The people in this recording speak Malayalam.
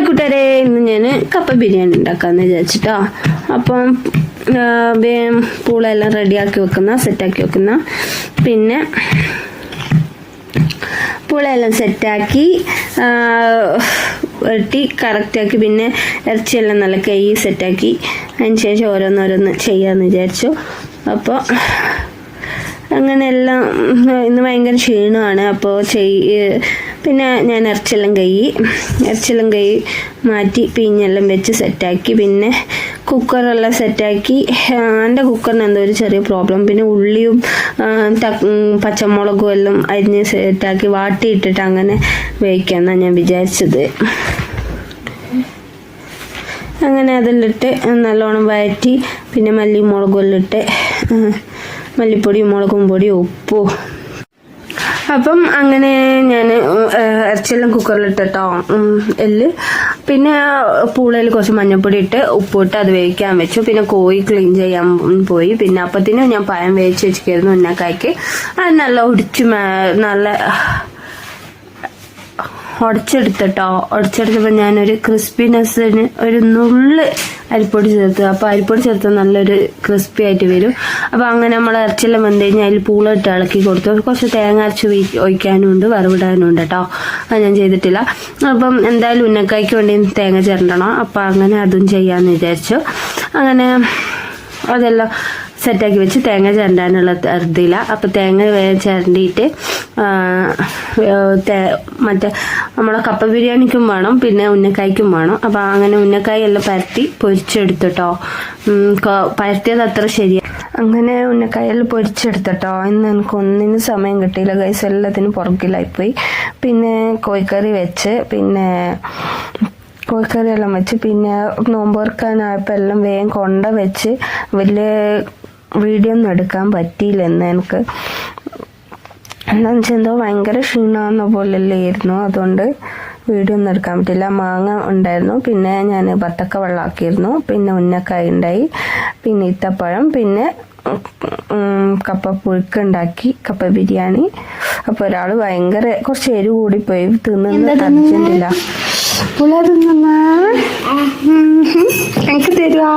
ഹായ് കൂട്ടുകാരെ ഇന്ന് ഞാൻ കപ്പ ബിരിയാണി ഉണ്ടാക്കാമെന്ന് വിചാരിച്ചിട്ടോ. അപ്പം പൂളെല്ലാം റെഡിയാക്കി വെക്കുന്ന സെറ്റാക്കി വെക്കുന്ന. പിന്നെ പൂളെല്ലാം സെറ്റാക്കി വെട്ടി കറക്റ്റാക്കി പിന്നെ ഇറച്ചിയെല്ലാം നല്ല കൈ സെറ്റാക്കി. അതിന് ശേഷം ഓരോന്നോരോന്ന് ചെയ്യാമെന്ന് വിചാരിച്ചു. അപ്പോൾ അങ്ങനെയെല്ലാം എല്ലാം ഇന്ന് ഭയങ്കര ക്ഷീണമാണ്. അപ്പോൾ ചെയ് പിന്നെ ഞാൻ ഇറച്ചെല്ലാം കൈ ഇറച്ചെല്ലാം കൈ മാറ്റി പിഞ്ഞെല്ലാം വെച്ച് സെറ്റാക്കി. പിന്നെ കുക്കറെല്ലാം സെറ്റാക്കി. എന്റെ കുക്കറിന് എന്തോ ഒരു ചെറിയ പ്രോബ്ലം. പിന്നെ ഉള്ളിയും പച്ചമുളകും എല്ലാം അരിഞ്ഞ് സെറ്റാക്കി വാട്ടിയിട്ടിട്ട് അങ്ങനെ വേവിക്കാമെന്നാണ് ഞാൻ വിചാരിച്ചത്. അങ്ങനെ അതിലിട്ട് നല്ലോണം വഴറ്റി പിന്നെ മല്ലി മുളകും എല്ലാം ഇട്ട് മല്ലിപ്പൊടി മല്ലിപ്പൊടിയും മുളകും പൊടിയും ഉപ്പും അപ്പം അങ്ങനെ ഞാൻ ഇറച്ചിയെല്ലാം കുക്കറിലിട്ടിട്ടോ എല്ല് പിന്നെ പൂളയിൽ കുറച്ച് മഞ്ഞൾപ്പൊടി ഇട്ട് ഉപ്പിട്ട് അത് വേവിക്കാൻ വെച്ചു. പിന്നെ കോഴി ക്ലീൻ ചെയ്യാൻ പോയി. പിന്നെ അപ്പത്തിന് ഞാൻ പഴം വേവിച്ച് വെച്ചിരുന്നു ഉന്നക്കായ്ക്ക്. അത് നല്ല ഒടിച്ച് നല്ല ഉടച്ചെടുത്തിട്ടോ. ഉടച്ചെടുത്തപ്പോൾ ഞാനൊരു ക്രിസ്പിനെസ്സിന് ഒരു നുള്ള് അരിപ്പൊടി ചേർത്ത് അപ്പോൾ അരിപ്പൊടി ചേർത്ത് നല്ലൊരു ക്രിസ്പി ആയിട്ട് വരും. അപ്പോൾ അങ്ങനെ നമ്മൾ ഇറച്ചിയെല്ലാം വന്നു കഴിഞ്ഞാൽ അതിൽ പൂളിട്ട് ഇളക്കി കൊടുത്തു. കുറച്ച് തേങ്ങ അരച്ച് ഒഴി- ഒഴിക്കാനും ഉണ്ട് വറവിടാനും ഉണ്ട് കേട്ടോ അത് ഞാൻ ചെയ്തിട്ടില്ല. അപ്പം എന്തായാലും ഉന്നക്കായ്ക്ക് വേണ്ടി തേങ്ങ ചിരണ്ടണം. അപ്പോൾ അങ്ങനെ അതും ചെയ്യാമെന്ന് വിചാരിച്ചു. അങ്ങനെ അതെല്ലാം സെറ്റാക്കി വെച്ച് തേങ്ങ ചിരണ്ടാനുള്ള അറുതില്ല അപ്പോൾ തേങ്ങ ചിരണ്ടിയിട്ട് മറ്റേ നമ്മളെ കപ്പ ബിരിയാണിക്കും വേണം പിന്നെ ഉന്നക്കായ്ക്കും വേണം. അപ്പോൾ അങ്ങനെ ഉന്നക്കായ എല്ലാം പരത്തി പൊരിച്ചെടുത്തിട്ടോ. പരത്തിയത് അത്ര ശരിയാ. അങ്ങനെ ഉന്നക്കായെല്ലാം പൊരിച്ചെടുത്തിട്ടോ. ഇന്ന് എനിക്ക് ഒന്നിനും സമയം കിട്ടിയില്ല ഗൈസ് എല്ലാത്തിനും പുറകിലായിപ്പോയി. പിന്നെ കോഴിക്കറി വെച്ച് പിന്നെ കോഴിക്കറി എല്ലാം വെച്ച് പിന്നെ നോമ്പ് നോമ്പുറക്കാനായപ്പോൾ എല്ലാം വേഗം കൊണ്ട വെച്ച് വലിയ വീഡിയോ ഒന്നും എടുക്കാൻ പറ്റിയില്ല എന്ന് എനിക്ക് എന്താണെന്ന് വെച്ചാൽ എന്തോ ഭയങ്കര ക്ഷീണമാകുന്ന പോലെയല്ലേ ആയിരുന്നു. അതുകൊണ്ട് വീഡിയോ ഒന്നും എടുക്കാൻ പറ്റില്ല മാങ്ങ ഉണ്ടായിരുന്നു. പിന്നെ ഞാൻ ബത്തക്ക വെള്ളമാക്കിയിരുന്നു പിന്നെ ഉന്നക്കായ ഉണ്ടായി. പിന്നെ ഇത്തപ്പഴം. പിന്നെ കപ്പ കപ്പ പുഴുക്കുണ്ടാക്കി കപ്പ ബിരിയാണി. അപ്പോൾ ഒരാൾ ഭയങ്കര കുറച്ച് എരിവ് കൂടിപ്പോയി. തിന്നു എനിക്ക് തരുവാ.